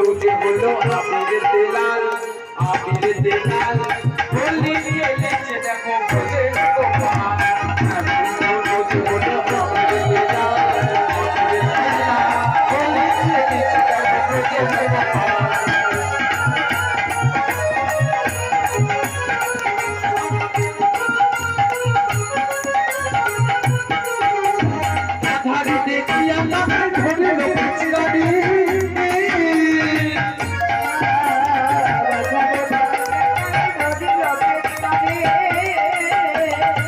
তুঝে হলো আবির দিলাল আবির দিলাল হোলি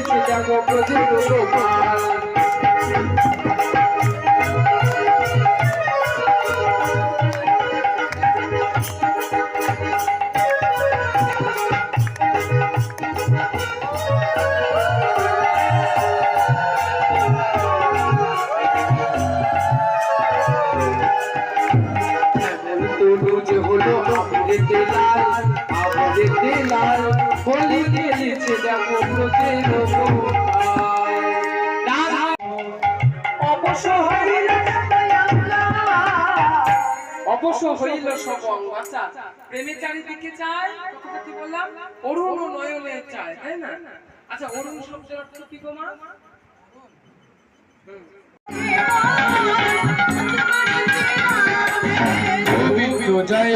খেলিছে দেখো ব্রজের গোপাল শ্যামল তনু যে হলো আবির অবশ্য হইল অবশ্য আচ্ছা প্রেমের চারিদিকে চায় কথাটা কি বললাম? অরুণ ও নয়নে চায় তাই না? আচ্ছা অরুণ শব্দের অর্থ কি গো মা। গোবিন্দ জয়।